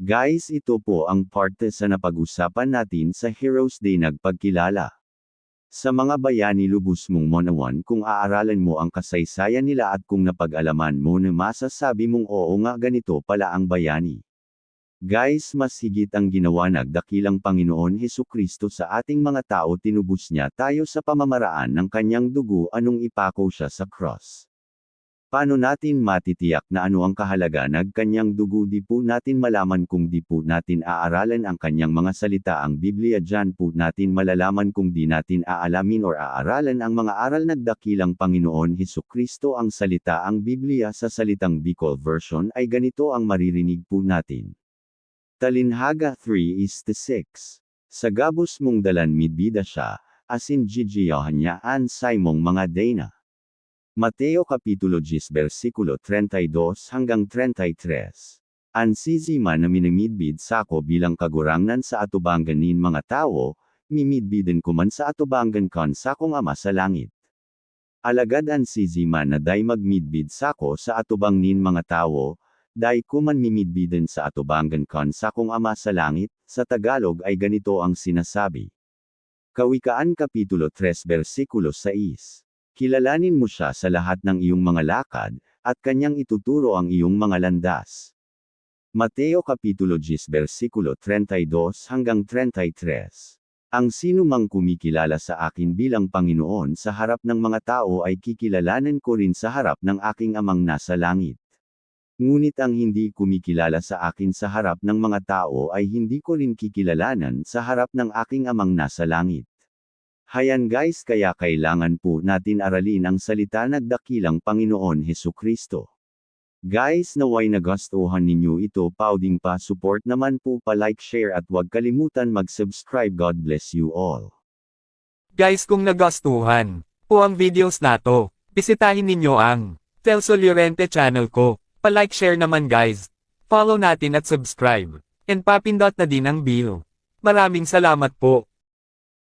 Guys ito po ang parte sa napag-usapan natin sa Heroes Day nagpagkilala. Sa mga bayani lubos mong monawan kung aaralan mo ang kasaysayan nila at kung napag-alaman mo na masasabi mong oo nga ganito pala ang bayani. Guys mas higit ang ginawa nagdakilang Panginoon Heso Kristo sa ating mga tao tinubos niya tayo sa pamamaraan ng kanyang dugo anong ipako siya sa cross. Paano natin matitiyak na ano ang kahalaga ng kanyang dugo di po natin malaman kung di po natin aaralan ang kanyang mga salita ang Biblia dyan po natin malalaman kung di natin aalamin or aaralan ang mga aral nagdakilang Panginoon Heso Kristo ang salita ang Biblia sa salitang Bicol version ay ganito ang maririnig po natin. Talinhaga 3 is to 6. Sa gabos mong dalan midbida siya, asin jijiyahan niya an saymong mga dana. Mateo Kapitulo 10 versikulo 32 hanggang 33. Ang sisima na minimidbid sako bilang kagurangnan sa atubangan nin mga tao, mimidbiden ko man sa atubangan kon sakong ama sa langit. Alagad ang sisima na day magmidbid sako sa atubang nin mga tao, day kuman mimidbiden sa atubangan kon sakong ama sa langit, sa Tagalog ay ganito ang sinasabi. Kawikaan Kapitulo 3 versikulo 6. Kilalanin mo siya sa lahat ng iyong mga lakad, at kanyang ituturo ang iyong mga landas. Mateo Kapitulo 10 versikulo 32 hanggang 33. Ang sino mang kumikilala sa akin bilang Panginoon sa harap ng mga tao ay kikilalanan ko rin sa harap ng aking amang nasa langit. Ngunit ang hindi kumikilala sa akin sa harap ng mga tao ay hindi ko rin kikilalanan sa harap ng aking amang nasa langit. Hayan guys kaya kailangan po natin aralin ang salita nagdakilang Panginoon Heso Kristo. Guys naway nagustuhan ninyo ito pauding pa support naman po pa like share at huwag kalimutan mag-subscribe God bless you all. Guys kung nagustuhan po ang videos nato, bisitahin ninyo ang Telso Llorente channel ko. Pa-like share naman guys. Follow natin at subscribe. And papindot na din ang bell. Maraming salamat po.